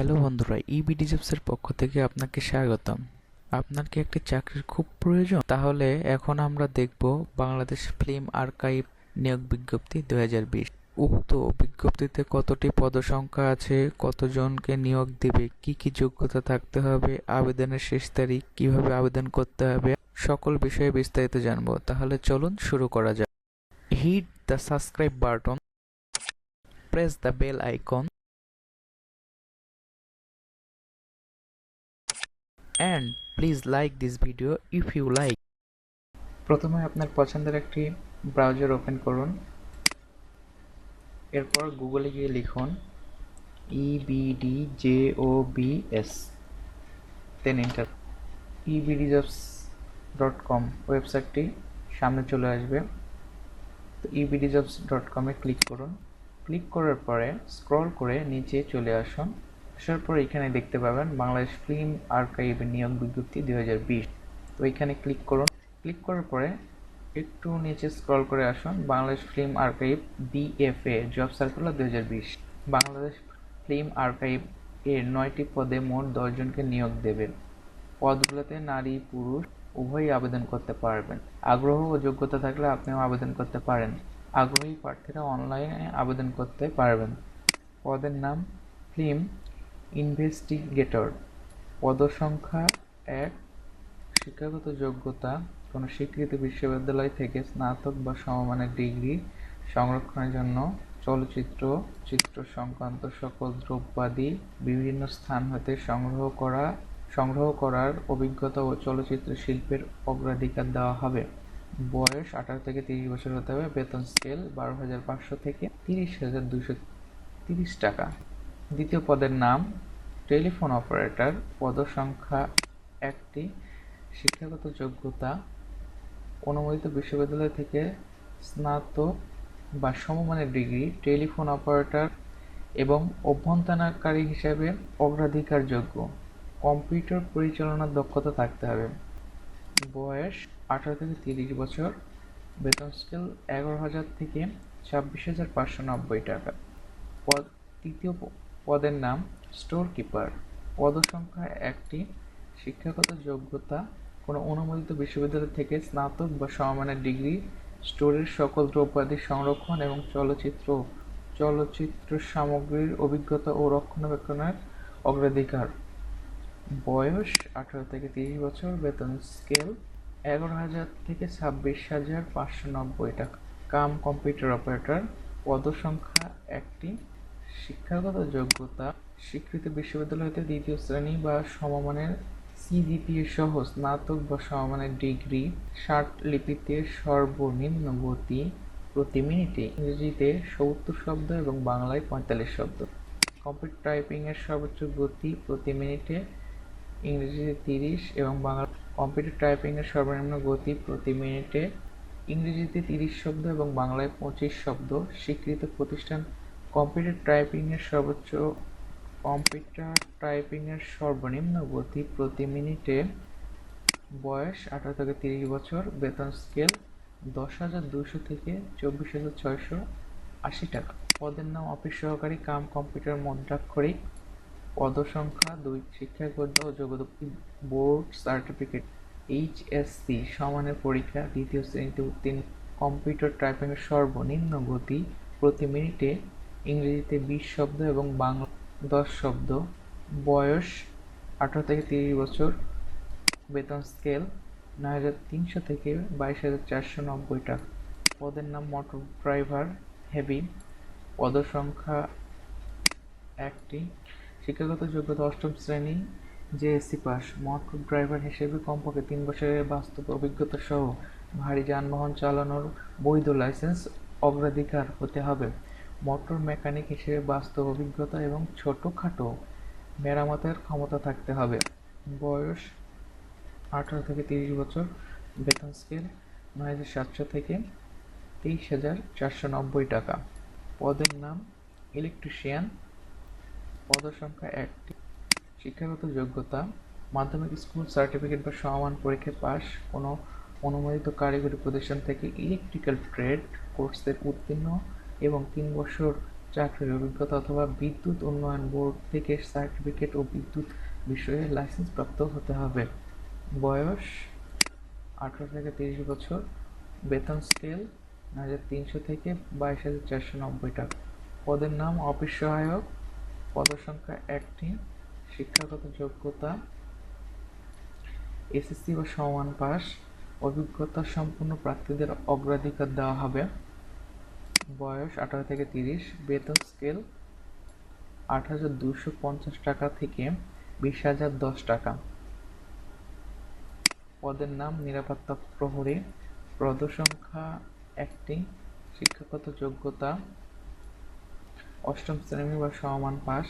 Hello বন্ধুরা EBD জবসের পক্ষ থেকে আপনাকে স্বাগতম। আপনার কি একটি চাকরির খুব প্রয়োজন? তাহলে এখন আমরা দেখব বাংলাদেশ ফিল্ম আর্কাইভ নিয়োগ বিজ্ঞপ্তি দুই উক্ত বিজ্ঞপ্তিতে কতটি পদসংখ্যা আছে, কতজনকে নিয়োগ দেবে, কি কি যোগ্যতা থাকতে হবে, আবেদনের শেষ তারিখ কীভাবে আবেদন করতে হবে, সকল বিষয়ে বিস্তারিত জানব। তাহলে চলুন শুরু করা যাক। Hit the subscribe button, press the bell icon and please like this video if you like. প্রথমে আপনার পছন্দের একটি ব্রাউজার ওপেন করুন। এরপর গুগলে গিয়ে লিখুন EBD J O B S then enter EBD jobs dot com ওয়েবসাইটটি সামনে চলে আসবে। তো ইবিডিজবস ডট কমে ক্লিক করুন। ক্লিক করার পরে স্ক্রল করে নিচে চলে আসুন। আসার পর এখানে দেখতে পাবেন বাংলাদেশ ফিল্ম আর্কাইভ নিয়োগ বিজ্ঞপ্তি দুই হাজার বিশ। তো এখানে ক্লিক করুন। ক্লিক করার পরে একটু নিচে স্ক্রল করে আসুন। Bangladesh film archive BFA, job circular দুই হাজার বিশ। বাংলাদেশ ফিল্ম আর্কাইভ এর নয়টি পদে মোট দশজনকে নিয়োগ দেবে পদগুলোতে নারী, পুরুষ, উভয়ই আবেদন করতে পারবেন। আগ্রহ ও যোগ্যতা থাকলে আপনিও আবেদন করতে পারেন। আগ্রহী প্রার্থীরা অনলাইনে আবেদন করতে পারবেন। পদের নাম ফিল্ম ইনভেস্টিগেটর পদসংখ্যা এক, শিক্ষাগত যোগ্যতা, কোনো স্বীকৃত বিশ্ববিদ্যালয় থেকে স্নাতক বা সমমানের ডিগ্রি সংরক্ষণের জন্য, চলচ্চিত্র, চিত্র সংক্রান্ত সকল দ্রব্যাদি বিভিন্ন স্থান হতে সংগ্রহ করা, সংগ্রহ করার অভিজ্ঞতা ও চলচ্চিত্র শিল্পের অগ্রাধিকার দেওয়া হবে। বয়স আঠারো থেকে তিরিশ বছর হতে হবে, বেতন স্কেল বারো হাজার পাঁচশো থেকে তিরিশ হাজার দুশো তিরিশ টাকা। দ্বিতীয় পদের নাম টেলিফোন অপারেটর। পদসংখ্যা একটি। শিক্ষাগত যোগ্যতা অনুমোদিত বিশ্ববিদ্যালয় থেকে স্নাতক বা সমমানের ডিগ্রি টেলিফোন অপারেটর এবং অভ্যন্তরণকারী হিসাবে অগ্রাধিকারযোগ্য। কম্পিউটার পরিচালনার দক্ষতা থাকতে হবে। বয়স আঠারো থেকে তিরিশ বছর। বেতন স্কেল এগারো হাজার থেকে ছাব্বিশ হাজার পাঁচশো নব্বই টাকা। তৃতীয় পদের নাম স্টোর কিপার পদসংখ্যা একটি শিক্ষাগত যোগ্যতা। কোনো অনুমোদিত বিশ্ববিদ্যালয় থেকে স্নাতক বা সমমানের ডিগ্রি, স্টোরের সকল দ্রব্যাদি সংরক্ষণ এবং চলচ্চিত্র চলচ্চিত্র সামগ্রীর অভিজ্ঞতা ও রক্ষণাবেক্ষণের অগ্রাধিকার। বয়স আঠারো থেকে তিরিশ বছর, বেতন স্কেল এগারো হাজার থেকে ছাব্বিশ হাজার পাঁচশো নব্বই টাকা। Cum computer operator. পদসংখ্যা একটি শিক্ষাগত যোগ্যতা, স্বীকৃত বিশ্ববিদ্যালয় হতে দ্বিতীয় শ্রেণি বা সমমানের সিজিপিএ সহ স্নাতক বা সমমানের ডিগ্রি, ষাট লিপিতে সর্বনিম্ন গতি প্রতি মিনিটে ইংরেজিতে সত্তর শব্দ এবং বাংলায় পঁয়তাল্লিশ শব্দ। কম্পিউটার টাইপিংয়ের সর্বোচ্চ গতি প্রতি মিনিটে ইংরেজিতে তিরিশ এবং বাংলা কম্পিউটার টাইপিংয়ের সর্বনিম্ন গতি প্রতি মিনিটে ইংরেজিতে তিরিশ শব্দ এবং বাংলায় পঁচিশ শব্দ। স্বীকৃত প্রতিষ্ঠান কম্পিউটার টাইপিংয়ের সর্বোচ্চ কম্পিউটার টাইপিংয়ের সর্বনিম্ন গতি প্রতি মিনিটে বয়স আঠারো থেকে তিরিশ বছর, বেতন স্কেল দশ হাজার দুশো থেকে চব্বিশ হাজার ছয়শো আশি টাকা। পদের নাম অফিস সহকারী, কাম কম্পিউটার মুদ্রাক্ষরিক পদসংখ্যা দুই, শিক্ষাগত ও যোগ্যতা বোর্ড সার্টিফিকেট, এইচএসসি, সমানের পরীক্ষা, দ্বিতীয় শ্রেণীতে উত্তীর্ণ। কম্পিউটার টাইপিংয়ের সর্বনিম্ন গতি প্রতি মিনিটে ইংরেজিতে বিশ শব্দ এবং বাংলা দশ শব্দ। বয়স আঠারো থেকে তিরিশ বছর। বেতন স্কেল নয় হাজার তিনশো থেকে বাইশ হাজার চারশো নব্বই টাকা পদের নাম মোটর ড্রাইভার হেভি। পদসংখ্যা একটি। শিক্ষাগত যোগ্যতা অষ্টম শ্রেণি জেএসসি পাস। মোটর ড্রাইভার হিসেবে কমপক্ষে তিন বছরের বাস্তব অভিজ্ঞতা সহ ভারী যানবাহন চালানোর বৈধ লাইসেন্স অগ্রাধিকার হতে হবে। মোটর মেকানিক হিসেবে বাস্তব অভিজ্ঞতা এবং ছোটোখাটো মেরামতের ক্ষমতা থাকতে হবে। বয়স আঠারো থেকে তিরিশ বছর, বেতন স্কেল নয় হাজার সাতশো থেকে তেইশ হাজার চারশো নব্বই টাকা। পদের নাম ইলেকট্রিশিয়ান। পদসংখ্যা একটি। শিক্ষাগত যোগ্যতা, মাধ্যমিক স্কুল সার্টিফিকেট বা সমান পরীক্ষায় পাস কোনো অনুমোদিত কারিগরি প্রতিষ্ঠান থেকে ইলেকট্রিক্যাল ট্রেড কোর্সের উত্তীর্ণ এবং তিন বছর চাকরির অভিজ্ঞতা অথবা বিদ্যুৎ উন্নয়ন বোর্ড থেকে সার্টিফিকেট ও বিদ্যুৎ বিষয়ে লাইসেন্স প্রাপ্ত হতে হবে। বয়স আঠারো থেকে তিরিশ বছর, বেতন স্কেল হাজার তিনশো থেকে বাইশ হাজার চারশো নব্বই টাকা পদের নাম অফিস সহায়ক, পদসংখ্যা একটি, শিক্ষাগত যোগ্যতা, এসএসসি বা সমান পাস, অভিজ্ঞতা সম্পন্ন প্রার্থীদের অগ্রাধিকার দেওয়া হবে। বয়স আঠারো থেকে তিরিশ, বেতন স্কেল আট হাজার দুশো পঞ্চাশ টাকা থেকে বিশ হাজার দশ টাকা। পদের নাম নিরাপত্তা প্রহরী। পদসংখ্যা একটি, শিক্ষাগত যোগ্যতা অষ্টম শ্রেণি বা সমান পাস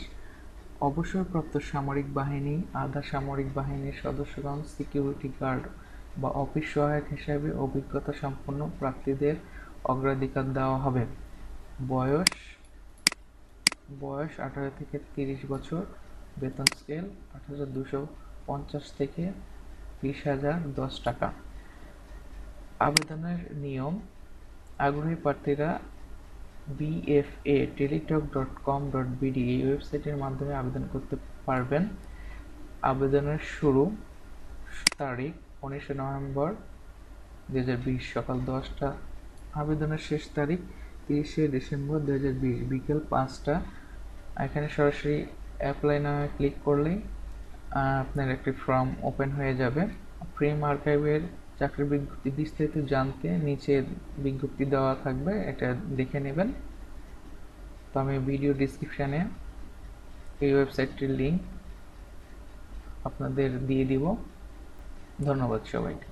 অবসরপ্রাপ্ত সামরিক বাহিনী, আধা সামরিক বাহিনীর সদস্যগণ সিকিউরিটি গার্ড বা অফিস সহায়ক হিসাবে অভিজ্ঞতা সম্পন্ন প্রার্থীদের অগ্রাধিকার দেওয়া হবে। বয়স বয়স আঠারো থেকে তিরিশ বছর, বেতন স্কেল আট হাজার দুশো পঞ্চাশ থেকে বিশ হাজার দশ টাকা। আবেদনের নিয়ম, আগ্রহী প্রার্থীরা BFA Teletalk dot com dot BD এই ওয়েবসাইটের মাধ্যমে আবেদন করতে পারবেন। আবেদনের শুরু তারিখ উনিশে নভেম্বর দু হাজার বিশ সকাল দশটা আবেদনের শেষ তারিখ তিরিশে ডিসেম্বর দু হাজার বিশ, বিকেল পাঁচটা। এখানে সরাসরি অ্যাপ্লাই নামে ক্লিক করলেই আপনার একটি ফর্ম ওপেন হয়ে যাবে। প্রেম আর্কাইভের চাকরির বিজ্ঞপ্তি বিস্তারিত জানতে নিচে বিজ্ঞপ্তি দেওয়া থাকবে, এটা দেখে নেবেন। তো আমি ভিডিও ডিসক্রিপশানে এই ওয়েবসাইটটির লিঙ্ক আপনাদের দিয়ে দিব। ধন্যবাদ সবাইকে।